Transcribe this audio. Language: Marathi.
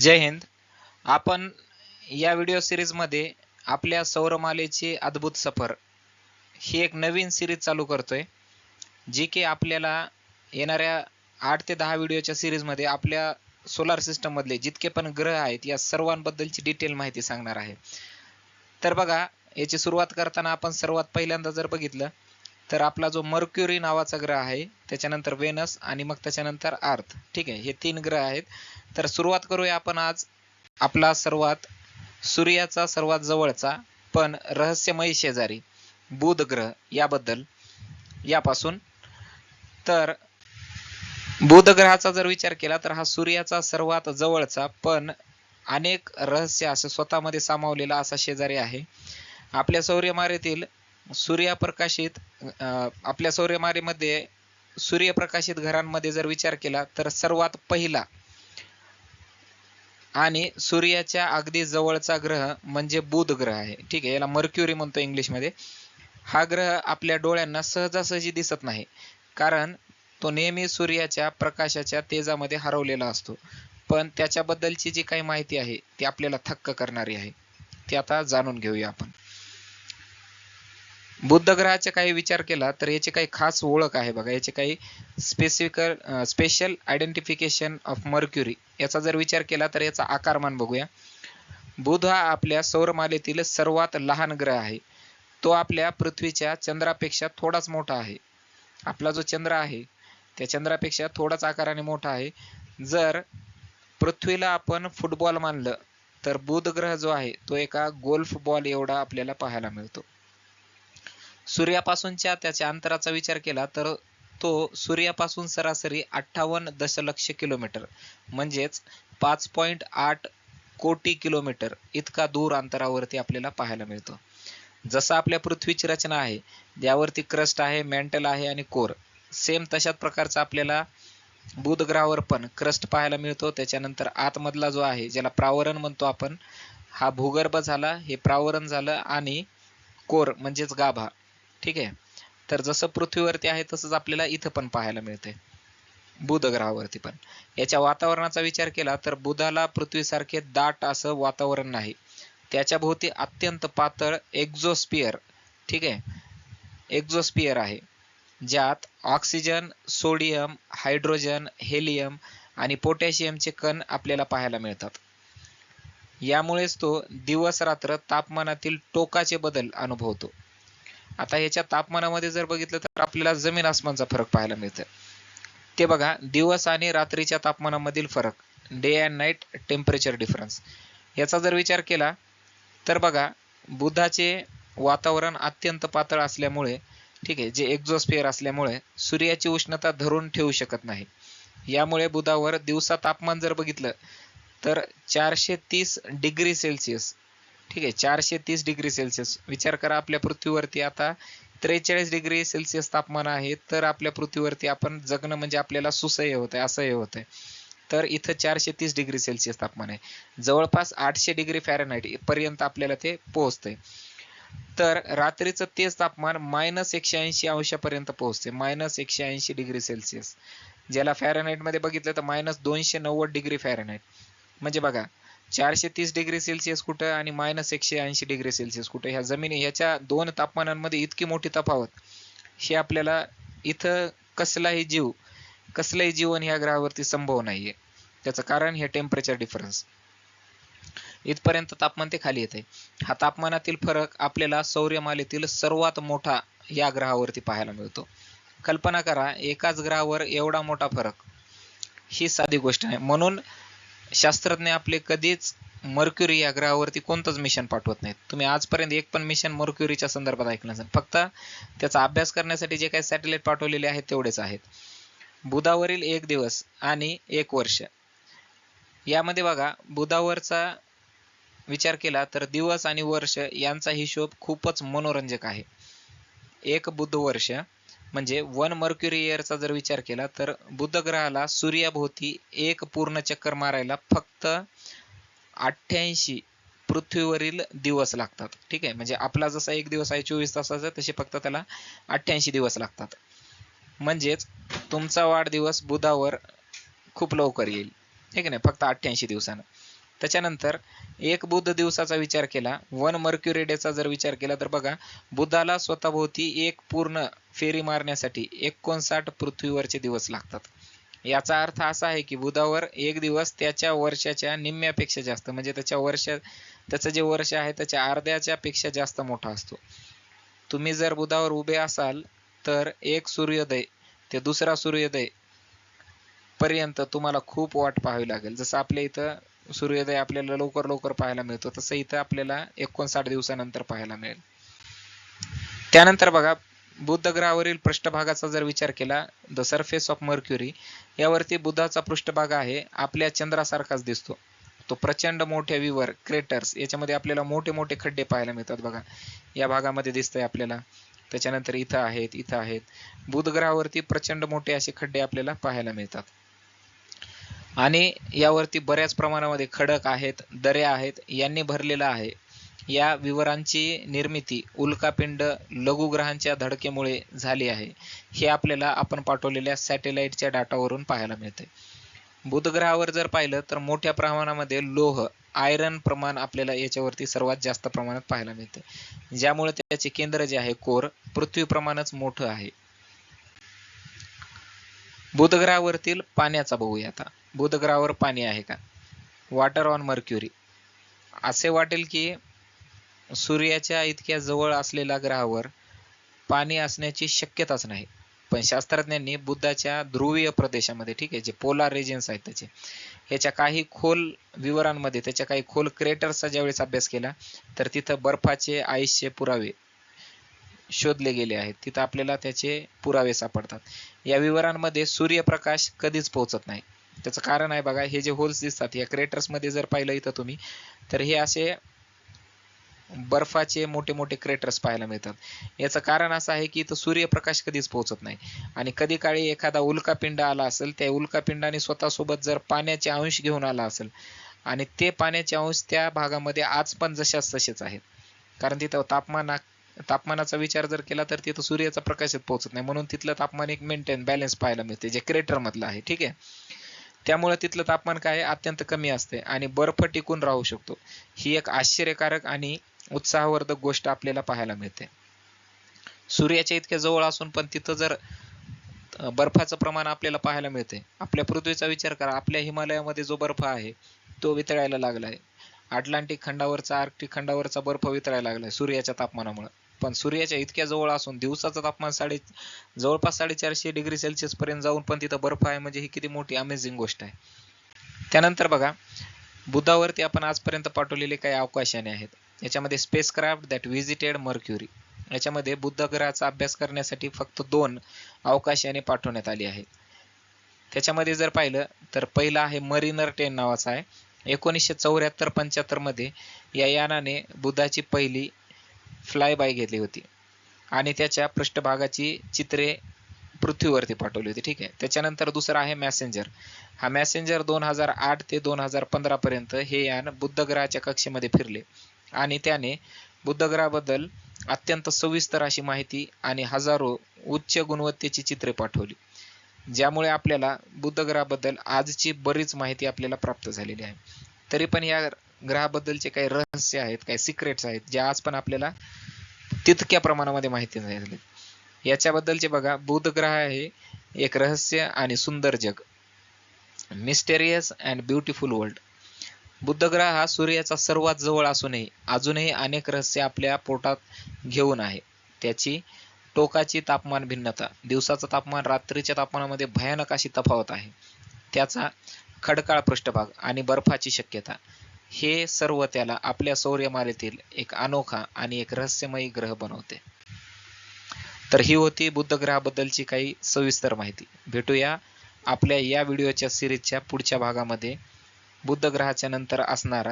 जय हिंद. आपण या व्हिडिओ सिरीजमध्ये आपल्या सौरमालेची अद्भुत सफर ही एक नवीन सिरीज चालू करतोय जी की आपल्याला येणाऱ्या आठ ते दहा व्हिडिओच्या सिरीजमध्ये आपल्या सोलार सिस्टममधले जितके पण ग्रह आहेत या सर्वांबद्दलची डिटेल माहिती सांगणार आहे. तर बघा याची सुरुवात करताना आपण सर्वात पहिल्यांदा जर बघितलं तर आपला जो मर्क्युरी नावाचा ग्रह आहे त्याच्यानंतर वेनस आणि मग त्याच्यानंतर अर्थ ठीक आहे? हे तीन ग्रह आहेत. तर सुरुवात करूया आपण आज आपला सर्वात सूर्याचा सर्वात जवळचा पण रहस्यमयी शेजारी बुध ग्रह याबद्दल यापासून. तर बुध ग्रहाचा जर विचार केला तर हा सूर्याचा सर्वात जवळचा पण अनेक रहस्य असं स्वतःमध्ये सामावलेला असा शेजारी आहे. आपल्या सौर्यमारेतील सूर्यप्रकाशित आपल्या सौर्यमारेमध्ये सूर्यप्रकाशित घरांमध्ये जर विचार केला तर सर्वात पहिला आणि सूर्याच्या अगदी जवळचा ग्रह म्हणजे बुध ग्रह आहे. ठीक आहे याला मर्क्युरी म्हणतो इंग्लिशमध्ये. हा ग्रह आपल्या डोळ्यांना सहजासहजी दिसत नाही कारण तो नेहमी सूर्याच्या प्रकाशाच्या तेजामध्ये हरवलेला असतो. पण त्याच्याबद्दलची जी काही माहिती आहे ती आपल्याला थक्क करणारी आहे. ती आता जाणून घेऊया आपण. बुद्ध ग्रहाचा काही विचार केला तर याची काही खास ओळख आहे बघा. याचे काही specific special identification of mercury याचा जर विचार केला तर याचा आकारमान बघूया. बुध हा आपल्या सौरमालेतील सर्वात लहान ग्रह आहे. तो आपल्या पृथ्वीच्या चंद्रापेक्षा थोडाच मोठा आहे. आपला जो चंद्र आहे त्या चंद्रापेक्षा थोडाच आकाराने मोठा आहे. जर पृथ्वीला आपण फुटबॉल मानलं तर बुध ग्रह जो आहे तो एका गोल्फ बॉल एवढा आपल्याला पाहायला मिळतो. सूर्यापासूनच्या त्याच्या अंतराचा विचार केला तर तो सूर्यापासून सरासरी अठ्ठावन्न दशलक्ष किलोमीटर म्हणजेच पाच पॉईंट आठ कोटी किलोमीटर इतका दूर अंतरावरती आपल्याला पाहायला मिळतो. जसं आपल्या पृथ्वीची रचना आहे ज्यावरती क्रस्ट आहे मेंटल आहे आणि कोर. सेम तशाच प्रकारचा आपल्याला बुध ग्रहावर पण क्रस्ट पाहायला मिळतो. त्याच्यानंतर आतमधला जो आहे ज्याला प्रावरण म्हणतो आपण हा भूगर्भ झाला हे प्रावरण झालं आणि कोर म्हणजेच गाभा. ठीक आहे? तर जसं पृथ्वीवरती आहे तसंच आपल्याला इथं पण पाहायला मिळते बुध ग्रहावरती पण. याच्या वातावरणाचा विचार केला तर बुधाला पृथ्वीसारखे दाट असं वातावरण नाही. त्याच्या भोवती अत्यंत पातळ एक्झोस्पियर ठीक आहे? एक्झोस्पियर आहे. ज्यात ऑक्सिजन सोडियम हायड्रोजन हेलियम आणि पोटॅशियमचे कण आपल्याला पाहायला मिळतात. यामुळेच तो दिवस रात्र तापमानातील टोकाचे बदल अनुभवतो. आता याच्या तापमानामध्ये जर बघितलं तर आपल्याला जमीन आसमानचा फरक पाहायला मिळतं ते बघा दिवस आणि रात्रीच्या तापमानामधील फरक day and night temperature difference याचा जर विचार केला तर बघा बुधाचे वातावरण अत्यंत पातळ असल्यामुळे ठीक आहे जे एक्झोस्फिअर असल्यामुळे सूर्याची उष्णता धरून ठेवू शकत नाही. यामुळे बुधावर दिवसा तापमान जर बघितलं तर चारशे तीस डिग्री सेल्सिअस ठीक आहे चारशे तीस डिग्री सेल्सिअस. विचार करा आपल्या पृथ्वीवरती आता त्रेचाळीस डिग्री सेल्सिअस तापमान आहे तर आपल्या पृथ्वीवरती आपण जगणं म्हणजे आपल्याला सुसह्य होत आहे असह्य होत आहे तर इथं चारशे तीस डिग्री सेल्सिअस तापमान आहे. जवळपास आठशे डिग्री फॅरनहाईट पर्यंत आपल्याला ते पोहोचतंय. तर रात्रीचं तेच तापमान मायनस एकशे ऐंशी अंशापर्यंत पोहोचते मायनस एकशे ऐंशी डिग्री सेल्सिअस. ज्याला फॅरनहाईटमध्ये बघितलं तर मायनस दोनशे नव्वद डिग्री फॅरनहाईट. म्हणजे बघा चारशे तीस डिग्री सेल्सिअस कुठं आणि मायनस एकशे ऐंशी डिग्री सेल्सिअस कुठं? ह्या जमिनी ह्याच्या दोन तापमानांमध्ये इतकी मोठी तफावत. हे आपल्याला इथं कसलाही जीव कसलंही जीवन ह्या ग्रहावरती संभव नाहीये. त्याचं कारण हे टेम्परेचर डिफरन्स इथपर्यंत तापमान ते खाली येते हा तापमानातील फरक आपल्याला सौर्यमालेतील सर्वात मोठा या ग्रहावरती पाहायला मिळतो. कल्पना करा एकाच ग्रहावर एवढा मोठा फरक. ही साधी गोष्ट आहे म्हणून शास्त्रज्ञ आपले कधीच मर्क्युरी या ग्रहावरती कोणतंच मिशन पाठवत नाहीत. तुम्ही आजपर्यंत एक पण मिशन मर्क्युरीच्या संदर्भात ऐकलं नसेल. फक्त त्याचा अभ्यास करण्यासाठी जे काही सॅटेलाइट पाठवलेले आहेत तेवढेच आहेत. बुधावरील एक दिवस आणि एक वर्ष. यामध्ये बघा बुधावरचा विचार केला तर दिवस आणि वर्ष यांचा हिशोब खूपच मनोरंजक आहे. एक बुध वर्ष म्हणजे वन मर्क्युरी इयरचा जर विचार केला तर बुध ग्रहाला सूर्याभोवती एक पूर्ण चक्कर मारायला फक्त अठ्ठ्याऐंशी पृथ्वीवरील दिवस लागतात. ठीक आहे? म्हणजे आपला जसा एक दिवस आहे चोवीस तासाचा तसे फक्त त्याला अठ्ठ्याऐंशी दिवस लागतात. म्हणजेच तुमचा वाढदिवस बुधावर खूप लवकर येईल. ठीक आहे ना? फक्त अठ्ठ्याऐंशी दिवसानं. त्याच्यानंतर एक बुध दिवसाचा विचार केला वन मर्क्युरी डेचा जर विचार केला तर बघा बुधाला स्वतःभोवती एक पूर्ण फेरी मारण्यासाठी एकोणसाठ पृथ्वीवरचे दिवस लागतात. याचा अर्थ असा आहे की बुधावर एक दिवस त्याच्या वर्षाच्या निम्म्यापेक्षा जास्त म्हणजे त्याच्या वर्ष त्याचं जे वर्ष आहे त्याच्या अर्ध्याच्या पेक्षा जास्त मोठा असतो. तुम्ही जर बुधावर उभे असाल तर एक सूर्योदय ते दुसरा सूर्योदय पर्यंत तुम्हाला खूप वाट पाहावी लागेल. जसं आपल्या इथं सूर्योदय आपल्याला लवकर लवकर पाहायला मिळतो तसं इथं आपल्याला एकोणसाठ दिवसानंतर पाहायला मिळेल. त्यानंतर बघा बुद्ध ग्रहावरील पृष्ठभागाचा जर विचार केला द सरफेस ऑफ मर्क्युरी यावरती बुधाचा पृष्ठभाग आहे आपल्या चंद्रासारखाच दिसतो. तो प्रचंड मोठ्या विवर क्रेटर्स याच्यामध्ये आपल्याला मोठे मोठे खड्डे पाहायला मिळतात बघा. या भागामध्ये दिसतंय आपल्याला. त्याच्यानंतर इथं आहेत इथं आहेत. बुध ग्रहावरती प्रचंड मोठे असे खड्डे आपल्याला पाहायला मिळतात. आणि यावरती बऱ्याच प्रमाणामध्ये खडक आहेत दऱ्या आहेत यांनी भरलेला आहे. या विवरांची निर्मिती उल्कापिंड लघुग्रहांच्या धडकेमुळे झाली आहे. हे आपल्याला आपण पाठवलेल्या सॅटेलाइटच्या डाटावरून पाहायला मिळते. बुध ग्रहावर जर पाहिलं तर मोठ्या प्रमाणामध्ये लोह आयरन प्रमाण आपल्याला याच्यावरती सर्वात जास्त प्रमाणात पाहायला मिळते. ज्यामुळे त्याचे केंद्र जे आहे कोर पृथ्वीप्रमाणेच मोठं आहे. बुध ग्रहावरतील पाण्याचा बघूया आता. बुध ग्रहावर पाणी आहे का? वॉटर ऑन मर्क्युरी असे वाटेल की सूर्याच्या इतक्या जवळ असलेल्या ग्रहावर पाणी असण्याची शक्यताच नाही. पण शास्त्रज्ञांनी बुद्धाच्या ध्रुवीय प्रदेशामध्ये ठीक आहे जे पोलार रिजन्स आहेत त्याचे ह्याच्या काही खोल विवरांमध्ये त्याच्या काही खोल क्रेटर्सचा ज्यावेळेस अभ्यास केला तर तिथं बर्फाचे आईसचे पुरावे शोधले गेले आहेत. तिथं आपल्याला त्याचे पुरावे सापडतात. या विवरांमध्ये सूर्यप्रकाश कधीच पोहोचत नाही. त्याचं कारण आहे बघा हे जे होल्स दिसतात या क्रेटर्समध्ये जर पाहिलं इथं तुम्ही तर हे असे बर्फाचे मोठे मोठे क्रेटर्स पाहायला मिळतात. याचं कारण असं आहे की इथं सूर्यप्रकाश कधीच पोहोचत नाही. आणि कधी काळी एखादा उल्कापिंड आला असेल त्या उल्कापिंडाने स्वतःसोबत जर पाण्याचे अंश घेऊन आला असेल आणि ते पाण्याचे अंश त्या भागामध्ये आज पण जशाच तसेच आहेत. कारण तिथं तापमान तापमानाचा विचार जर केला तर तिथं सूर्याचा प्रकाशच पोहोचत नाही. म्हणून तिथलं तापमान एक मेंटेन बॅलन्स पाहायला मिळते जे क्रेटरमधलं आहे. ठीक आहे? त्यामुळे तिथलं तापमान काय आहे? अत्यंत कमी असते. आणि बर्फ टिकून राहू शकतो. ही एक आश्चर्यकारक आणि उत्साहवर्धक गोष्ट आपल्याला पाहायला मिळते. सूर्याच्या इतक्या जवळ असून पण तिथं जर बर्फाचं प्रमाण आपल्याला पाहायला मिळते. आपल्या पृथ्वीचा विचार करा. आपल्या हिमालयामध्ये जो बर्फ आहे तो वितळायला लागलाय. अटलांटिक खंडावरचा आर्क्टिक खंडावरचा बर्फ वितळायला लागलाय सूर्याच्या तापमानामुळे. पण सूर्याच्या इतक्या जवळ असून दिवसाचं तापमान साडे जवळपास साडेचारशे डिग्री सेल्सिअस पर्यंत जाऊन पण तिथं बर्फ आहे म्हणजे ही किती मोठी अमेझिंग गोष्ट आहे. त्यानंतर बघा बुधावरती आपण आजपर्यंत पाठवलेले काही अवकाशाने आहेत. याच्यामध्ये स्पेसक्राफ्ट दॅट व्हिजिटेड मर्क्युरी याच्यामध्ये बुद्ध ग्रहाचा अभ्यास करण्यासाठी फक्त दोन अवकाशाने पाठवण्यात आली आहेत. त्याच्यामध्ये जर पाहिलं तर पहिला आहे मरिनर टेन नावाचा आहे. एकोणीसशे चौऱ्याहत्तर पंच्याहत्तरमध्ये या यानाने बुद्धाची पहिली फ्लाय बाय घेतली होती. आणि त्याच्या पृष्ठभागाची चित्रे पृथ्वीवरती पाठवली होती. ठीक आहे. त्याच्यानंतर दुसरा आहे मॅसेंजर हा मॅसेंजर दोन हजार आठ ते दोन हजार पंधरा पर्यंत हे यान बुद्ध ग्रहाच्या कक्षेमध्ये फिरले. आणि त्याने बुद्ध ग्रहाबद्दल अत्यंत सविस्तर अशी माहिती आणि हजारो उच्च गुणवत्तेची चित्रे पाठवली. ज्यामुळे आपल्याला बुद्ध ग्रहाबद्दल आजची बरीच माहिती आपल्याला प्राप्त झालेली आहे. तरी पण या ग्रहाबद्दलचे काही रहस्य आहेत काही सिक्रेट्स आहेत जे आज पण आपल्याला तितक्या प्रमाणामध्ये माहिती नाही झाली याच्याबद्दलचे बघा बुध ग्रह आहे एक रहस्य आणि सुंदर जग. मिस्टेरियस अँड ब्युटिफुल वर्ल्ड बुद्ध ग्रह हा सूर्याचा सर्वात जवळ असूनही अजूनही अनेक रहस्य आपल्या पोटात घेऊन आहे. त्याची टोकाची तापमान भिन्नता दिवसाचं तापमान रात्रीच्या तापमानामध्ये भयानक अशी तफावत आहे. त्याचा खडकाळ पृष्ठभाग आणि बर्फाची शक्यता. हे सर्व त्याला आपल्या सौर्यमालेतील एक अनोखा आणि एक रहस्यमयी ग्रह बनवते. तर ही होती बुद्ध ग्रहाबद्दलची काही सविस्तर माहिती. भेटूया आपल्या या व्हिडिओच्या सिरीजच्या पुढच्या भागामध्ये. बुद्ध ग्रहाच्या नंतर असणारा